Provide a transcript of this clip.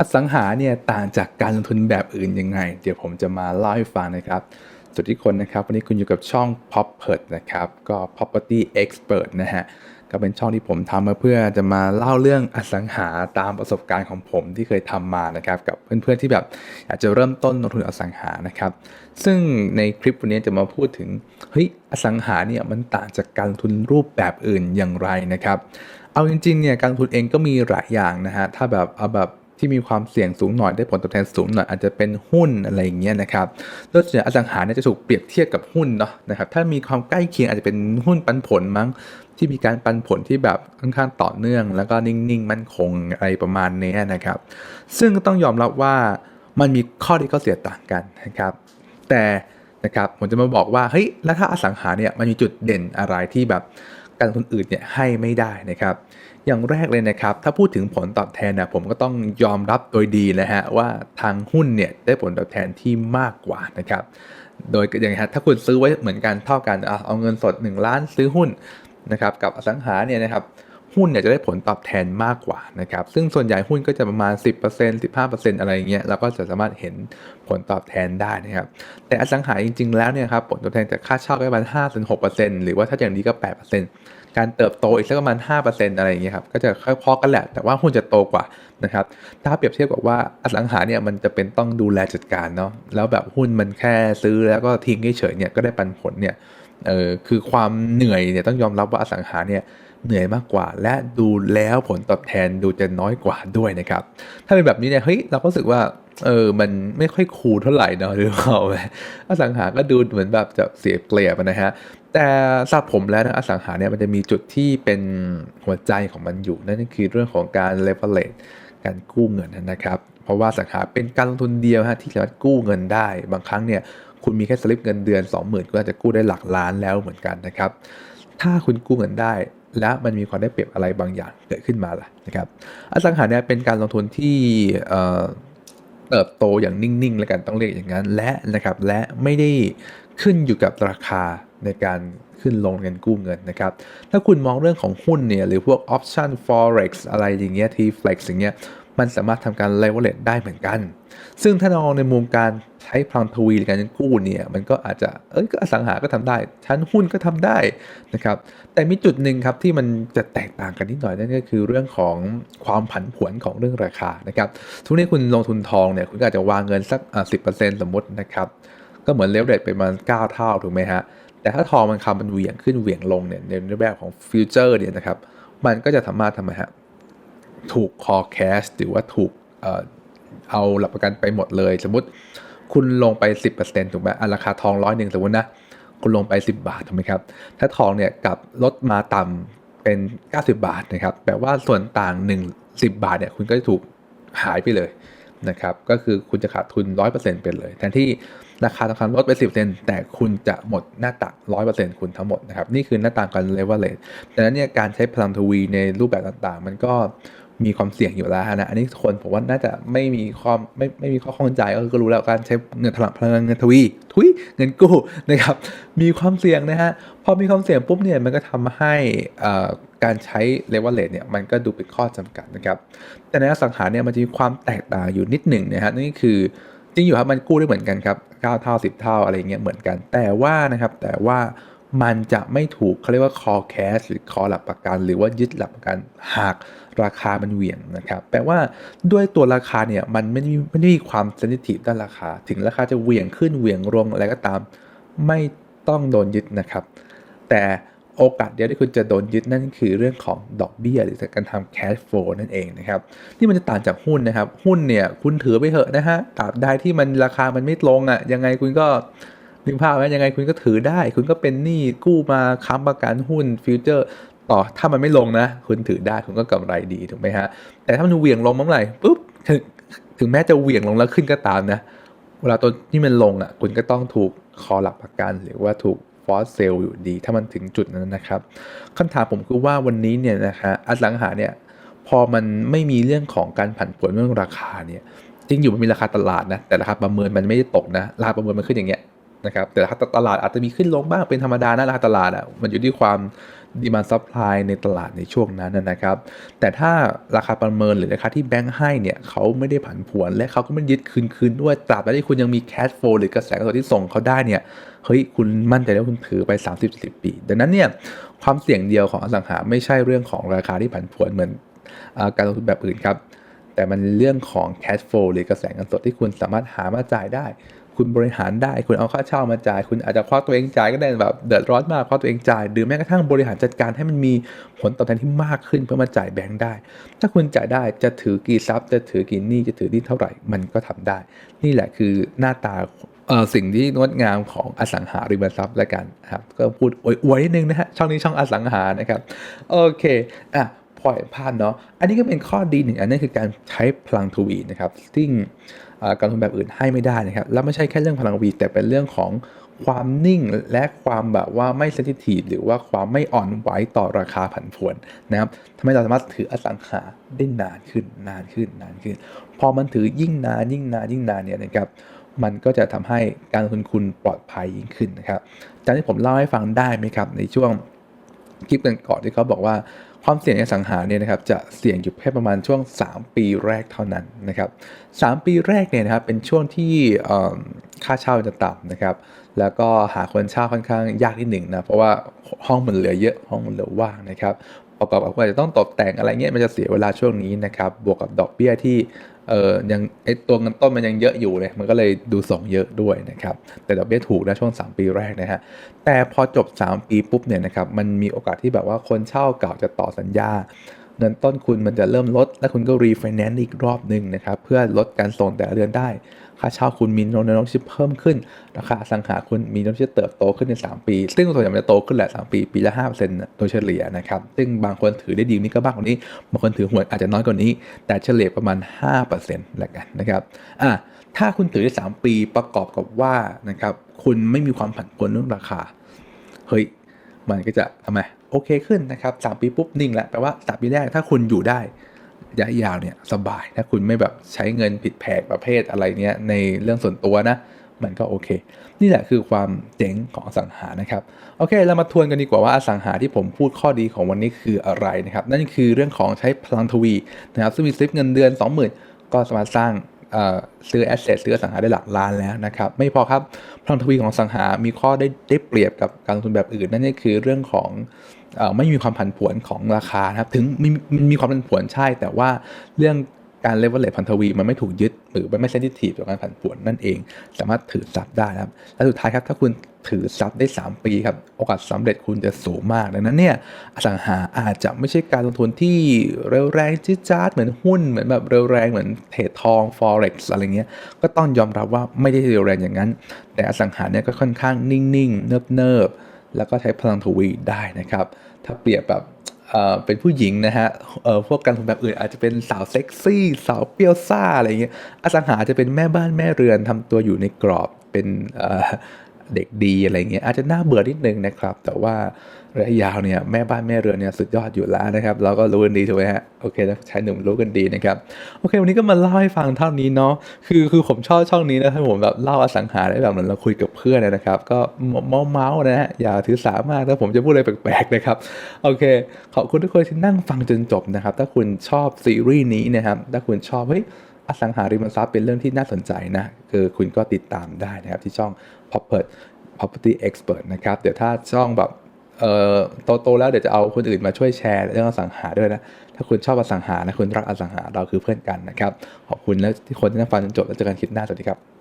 อสังหาเนี่ยต่างจากการลงทุนแบบอื่นยังไง เดี๋ยวผมจะมาเล่าให้ฟังนะครับสวัสดีคนนะครับ วันนี้คุณอยู่กับช่อง p o p p e r t นะครับ ก็ property expert นะฮะ ก็เป็นช่องที่ผมทำมาเพื่อจะมาเล่าเรื่องอสังหาตามประสบการณ์ของผมที่เคยทำมานะครับ กับเพื่อนๆที่แบบอยากจะเริ่มต้นลงทุนอสังหานะครับ ซึ่งในคลิปวันนี้จะมาพูดถึงเฮ้ยอสังหาเนี่ยมันต่างจากการลงทุนรูปแบบอื่นอย่างไรนะครับ เอาจริงๆเนี่ยการลงทุนเองก็มีหลายอย่างนะฮะถ้าแบบเอาแบบ ที่มีความเสี่ยงสูงหน่อยได้ผลตอบแทนสูงหน่อยอาจจะเป็นหุ้นอะไรอย่างเงี้ยนะครับโดยส่วนใหญ่อสังหาเนี่ยจะถูกเปรียบเทียบกับหุ้นเนาะนะครับถ้ามีความใกล้เคียงอาจจะเป็นหุ้นปันผลมั้งที่มีการปันผลที่แบบค่อนข้างต่อเนื่อง แล้วก็นิ่งๆมั่นคงอะไรประมาณนี้นะครับ ซึ่งก็ต้องยอมรับว่ามันมีข้อดีข้อเสียต่างกันนะครับ แต่นะครับผมจะมาบอกว่าเฮ้ยแล้วถ้าอสังหาเนี่ยมันมีจุดเด่นอะไรที่แบบ การลงทุนอื่นเนี่ยให้ไม่ได้นะครับ อย่างแรกเลยนะครับ ถ้าพูดถึงผลตอบแทนนะผมก็ต้องยอมรับโดยดีนะฮะว่าทางหุ้นเนี่ยได้ผลตอบแทนที่มากกว่านะครับ โดยอย่างฮะถ้าคุณซื้อไว้เหมือนกันเท่ากันเอาเงินสด 1 ล้านซื้อหุ้นนะครับกับอสังหาเนี่ยนะครับ หุ้นเนี่ยจะได้ผลตอบแทนมากกว่านะครับ ซึ่งส่วนใหญ่หุ้นก็จะประมาณ 10% 15%อะไรอย่างเงี้ยเราก็จะสามารถเห็นผลตอบแทนได้นะครับ แต่อสังหาจริง ๆ แล้วเนี่ยครับผลตอบแทนจากค่าเช่าก็ประมาณ5-6%หรือว่าถ้าอย่างนี้ก็ 8%การเติบโตอีกสักประมาณ 5%อะไรอย่างเงี้ยครับก็จะค่อยพอกันแหละ แต่ว่าหุ้นจะโตกว่านะครับ ถ้าเปรียบเทียบกับว่าอสังหาเนี่ยมันจะเป็นต้องดูแลจัดการเนาะแล้วแบบหุ้นมันแค่ซื้อแล้วก็ทิ้งเฉยเนี่ยก็ได้ปันผลเนี่ยเออคือความเหนื่อยเนี่ยต้องยอมรับว่าอสังหาเนี่ย เหนื่อยมากกว่า และดูแล้วผลตอบแทนดูจะน้อยกว่าด้วยนะครับ ถ้าเป็นแบบนี้เนี่ยเฮ้ยเราก็รู้สึกว่าเออ มันไม่ค่อยคูลเท่าไหร่เนาะหรือเปล่าอสังหาก็ดูเหมือนแบบจะเสียเปรียบนะฮะ แต่สับผมแล้วนะอสังหาเนี่ยมันจะมีจุดที่เป็นหัวใจของมันอยู่ นั่นคือเรื่องของการ leverage การกู้เงินนะครับ เพราะว่าสังหาเป็นการลงทุนเดียวฮะที่สามารถกู้เงินได้ บางครั้งเนี่ยคุณมีแค่สลิปเงินเดือน 20,000ก็อาจจะกู้ได้หลักล้านแล้วเหมือนกันนะครับ ถ้าคุณกู้เงินได้ และมันมีความได้เปรียบอะไรบางอย่างเกิดขึ้นมาล่ะนะครับอสังหาเนี่ยเป็นการลงทุนที่เติบโตอย่างนิ่งๆ แล้วกันต้องเรียกอย่างนั้น และนะครับและไม่ได้ขึ้นอยู่กับราคาในการขึ้นลงเงินกู้เงินนะครับ ถ้าคุณมองเรื่องของหุ้นเนี่ยหรือพวก option forex อะไรอย่างเงี้ย t-flex อย่างเงี้ยมันสามารถทำการ leverage ได้เหมือนกัน ซึ่งถ้าเราในมุมการ ช้พลังทวีในการกู้เนี่ยมันก็อาจจะเอ้ยก็อสังหาก็ทำได้ ชั้นหุ้นก็ทำได้นะครับแต่มีจุดหนึ่งครับที่มันจะแตกต่างกันนิดหน่อยนั่นก็คือเรื่องของความผันผวนของเรื่องราคานะครับทุกนี้คุณลงทุนทองเนี่ยคุณก็อาจจะวางเงินสักสิบเปอร์เซ็นต์สมมตินะครับก็เหมือนเลเวลเรจไปประมาณ9เท่าถูกไหมฮะแต่ถ้าทองมันคำมันเหวี่ยงขึ้นเหวี่ยงลงเนี่ยในรูปแบบของฟิวเจอร์เนี่ยนะครับมันก็จะสามารถทำไมฮะถูก call หรือว่าถูกเอ่อเอาหลักประกันไปหมดเลย สมมติ คุณลงไป 10%ถูกไหมอะราคาทองร้อยหนึ่งสมมตินะ คุณลงไป 10 บาทถูกไหมครับ ถ้าทองเนี่ยกับลดมาต่ำเป็น 90 บาทนะครับ แปลว่าส่วนต่าง 1 10 บาทเนี่ย คุณก็จะถูกหายไปเลยนะครับ ก็คือคุณจะขาดทุน 100%เป็นเลย แทนที่ราคาทองคำลดไป 10%แต่คุณจะหมดหน้าตัก 100%คุณทั้งหมดนะครับ นี่คือหน้าต่างการเลเวลเลทดังนั้นเนี่ยการใช้พลังทวีในรูปแบบต่างๆ มันก็ มีความเสี่ยงอยู่แล้วนะ อันนี้คนผมว่าน่าจะไม่มีความไม่ไม่มีข้อข้องใจก็คือรู้แล้วการใช้เงินพลังพลังเงินทวีทุยเงินกู้นะครับ มีความเสี่ยงนะฮะพอมีความเสี่ยงปุ๊บเนี่ยมันก็ทำให้การใช้เลเวลเลทเนี่ยมันก็ดูเป็นข้อจำกัดนะครับ แต่ในอสังหาเนี่ยมันจะมีความแตกต่างอยู่นิดหนึ่งนะฮะนั่คือจริงอยู่ครับมันกู้ได้เหมือนกันครับ9เท่า10เท่าอะไรเงี้ยเหมือนกัน แต่ว่านะครับแต่ว่ามันจะไม่ถูกเขาเรียกว่า call cash หรือ call หลักประกัน หรือว่ายึดหลักประกันหาก ราคามันเหวี่ยงนะครับ แปลว่าด้วยตัวราคาเนี่ยมันไม่ได้ไม่ได้มีความเซนซิทีฟด้านราคา ถึงราคาจะเหวี่ยงขึ้นเหวี่ยงลงอะไรก็ตาม ไม่ต้องโดนยึดนะครับ แต่โอกาสเดียวที่คุณจะโดนยึดนั่นคือเรื่องของดอกเบี้ยหรือการทำ cash flow นั่นเองนะครับที่มันจะต่างจากหุ้นนะครับ หุ้นเนี่ยคุณถือไปเถอะนะฮะตราบใดที่มันราคามันไม่ลงอะ่ะยังไงคุณก็นึกภาพไว้ยังไงคุณก็ถือได้ คุณก็เป็นหนี้กู้มาค้ำประกันหุ้นฟิวเจอร์ ต่อถ้ามันไม่ลงนะ คุณถือได้คุณก็กำไรดีถูกไหมฮะ แต่ถ้ามันเหวี่ยงลงเมื่อไหร่ปุ๊บถึงถึงแม้จะเหวี่ยงลงแล้วขึ้นก็ตามนะ เวลาตัวที่มันลงอะ คุณก็ต้องถูกคอหลักประกัน หรือว่าถูกฟอสเซลอยู่ดี ถ้ามันถึงจุดนั้นนะครับคำถามผมคือว่าวันนี้เนี่ยนะคะอสังหาเนี่ยพอมันไม่มีเรื่องของการผันผวนเรื่องราคาเนี่ยจริงอยู่มันมีราคาตลาดนะแต่ราคาประเมินมันไม่ได้ตกนะราคาประเมินมันขึ้นอย่างเงี้ยนะครับแต่ราคาตลาดอาจจะมีขึ้นลงบ้างเป็นธรรมดานะราคาตลาดอะมันอยู่ที่ความ ดีมาซัพพลายในตลาดในช่วงนั้นนะครับ แต่ถ้าราคาประเมินหรือราคาที่แบงค์ให้เนี่ยเขาไม่ได้ผันผวนและเขาก็ไม่ยึดคืนคืนด้วยตราบใดที่คุณยังมีแคชโฟลหรือกระแสเงินสดที่ส่งเขาได้เนี่ยเฮ้ยคุณมั่นใจว่าคุณถือไป 30-40 ปี ดังนั้นเนี่ยความเสี่ยงเดียวของอสังหาไม่ใช่เรื่องของราคาที่ผันผวนเหมือนอการลงทุนแบบอื่นครับแต่มันเรื่องของ cash flow หรือกระแสเงินสดที่คุณสามารถหามาจ่ายได้ คุณบริหารได้ คุณเอาค่าเช่ามาจ่าย คุณอาจจะควักตัวเองจ่ายก็ได้แบบเดือดร้อนมากควักตัวเองจ่าย หรือแม้กระทั่งบริหารจัดการให้มันมีผลตอบแทนที่มากขึ้นเพื่อมาจ่ายแบงค์ได้ ถ้าคุณจ่ายได้จะถือกี่ทรัพย์จะถือกี่หนี้จะถือหนี้เท่าไหร่มันก็ทำได้ นี่แหละคือหน้าตาสิ่งที่งดงามของอสังหาริมทรัพย์ละกันครับก็พูดอวยๆนิดนึงนะฮะช่องนี้ช่องอสังหานะครับโอเคอะ พอเห็นภาพเนาะ อันนี้ก็เป็นข้อดีหนึ่งอันนั้นคือการใช้พลังทวีนะครับ ซึ่งการลงทุนแบบอื่นให้ไม่ได้นะครับ แล้วไม่ใช่แค่เรื่องพลังทวีแต่เป็นเรื่องของความนิ่งและความแบบว่าไม่เซนซิทีฟหรือว่าความไม่อ่อนไหวต่อราคาผันผวนนะครับทำให้เราสามารถถืออสังหาได้นานขึ้นนานขึ้นนานขึ้น พอมันถือยิ่งนานยิ่งนานยิ่งนานเนี่ยนะครับมันก็จะทำให้การลงทุนคุณปลอดภัยยิ่งขึ้นนะครับจากที่ผมเล่าให้ฟังได้ไหมครับในช่วงคลิปก่อนที่เขาบอกว่า ความเสี่ยงในสังหาเนี่ยนะครับจะเสี่ยงอยู่แค่ประมาณช่วง 3 ปีแรกเท่านั้นนะครับ3ปีแรกเนี่ยนะครับเป็นช่วงที่ค่าเช่าจะต่ำนะครับ แล้วก็หาคนเช่าค่อนข้างยากที่หนึ่งนะเพราะว่าห้องมันเหลือเยอะห้องมันเหลือว่างนะครับ ประกอบกับว่าจะต้องตกแต่งอะไรเงี้ยมันจะเสียเวลาช่วงนี้นะครับบวกกับดอกเบี้ยที่เออยังไอตัวเงินต้นมันยังเยอะอยู่เลยมันก็เลยดูส่งเยอะด้วยนะครับแต่ดอกเบี้ยถูกนะช่วง 3 ปีแรกนะฮะแต่พอจบ 3 ปีปุ๊บเนี่ยนะครับมันมีโอกาสที่แบบว่าคนเช่าเก่าจะต่อสัญญา เงินต้นคุณมันจะเริ่มลด และคุณก็รีไฟแนนซ์อีกรอบหนึ่งนะครับ เพื่อลดการส่งแต่ละเดือนได้ ค่าเช่าคุณมีแนวโน้มที่เพิ่มขึ้น ราคาสังหาคุณมีนวโน้มที่เติบโตขึ้นใน 3 ปี ซึ่งส่วนใหญ่มันจะโตขึ้นแหละ 3 ปี ปีละ5%โดยเฉลี่ยนะครับ ซึ่งบางคนถือได้ดีนี้ก็บ้างกว่านี้ บางคนถือหวยอาจจะน้อยกว่านี้ แต่เฉลี่ยประมาณ5%แล้วกันนะครับ อะ ถ้าคุณถือได้ 3 ปีประกอบกับว่านะครับ คุณไม่มีความผันผวนเรื่องราคา เฮ้ย มันก็จะทำไม โอเคขึ้นนะครับสามปีปุ๊บนิ่งแล้วแปลว่าสามปีแรกถ้าคุณอยู่ได้ระยะยาวเนี่ยสบายถ้าคุณไม่แบบใช้เงินผิดแผกประเภทอะไรเนี้ยในเรื่องส่วนตัวนะ มันก็โอเค นี่แหละคือความเจ๋งของอสังหานะครับ โอเค เรามาทวนกันดีกว่าว่าอสังหาที่ผมพูดข้อดีของวันนี้คืออะไรนะครับ นั่นคือเรื่องของใช้พลังทวีนะครับซึ่งมีสลิปเงินเดือน 20,000 ก็สามารถสร้าง ซื้อแอสเซทซื้อสังหาได้หลักล้านแล้วนะครับ ไม่พอครับพลังทวีของสังหามีข้อได้ได้เปรียบกับการลงทุนแบบอื่น นั่นก็คือเรื่องของอไม่มีความผันผวนของราคานะครับ ถึงมีมันมีความผันผวนใช่ แต่ว่าเรื่อง การเลเวลเลทพันธวีมันไม่ถูกยึดหรือมันไม่เซนซิทีฟต่อการผันผวนนั่นเอง สามารถถือซับได้นะครับและสุดท้ายครับถ้าคุณถือซับได้ 3 ปีครับโอกาสสำเร็จคุณจะสูงมากดังนั้นเนี่ยอสังหาอาจจะไม่ใช่การลงทุนที่เร็วแรงจี๊ดจ๊าดเหมือนหุ้นเหมือนแบบเร็วแรงเหมือนเทรดทอง forex อะไรเงี้ยก็ต้องยอมรับว่าไม่ได้เร็วแรงอย่างนั้น แต่อสังหาเนี่ยก็ค่อนข้างนิ่งๆเนิบๆแล้วก็ใช้พลังทวีได้นะครับถ้าเปรียบแบบ เป็นผู้หญิงนะฮะพวกการลงทุนแบบอื่นอาจจะเป็นสาวเซ็กซี่ สาวเปรี้ยวซ่าอะไรเงี้ยอสังหาจะเป็นแม่บ้านแม่เรือนทำตัวอยู่ในกรอบเป็น เด็กดีอะไรเงี้ยอาจจะน่าเบื่อนิดนึงนะครับ แต่ว่าระยะยาวเนี่ยแม่บ้านแม่เรือนเนี่ยสุดยอดอยู่แล้วนะครับ เราก็รู้กันดีถูกไหมฮะโอเคนะชายหนุ่มรู้กันดีนะครับโอเค วันนี้ก็มาเล่าให้ฟังเท่านี้เนาะคือคือผมชอบช่องนี้นะถ้าผมแบบเล่าอสังหาได้แบบเหมือนเราคุยกับเพื่อนนะครับ ก็เมาเมาๆนะฮะอย่าถือสามากถ้าผมจะพูดอะไรแปลกๆนะครับโอเค ขอบคุณทุกคนที่นั่งฟังจนจบนะครับ ถ้าคุณชอบซีรีส์นี้นะครับถ้าคุณชอบเฮ้ย อสังหาริมทรัพย์เป็นเรื่องที่น่าสนใจนะคือคุณก็ติดตามได้นะครับที่ช่อง Proper Property Expert นะครับเดี๋ยวถ้าช่องแบบเอ่อโตๆแล้วเดี๋ยวจะเอาคนอื่นมาช่วยแชร์เรื่องอสังหาด้วยนะถ้าคุณชอบอสังหานะคุณรักอสังหาเราคือเพื่อนกันนะครับขอบคุณและที่คนที่นั่งฟังจนจบแล้วเจอกันคลิปหน้าสวัสดีครับ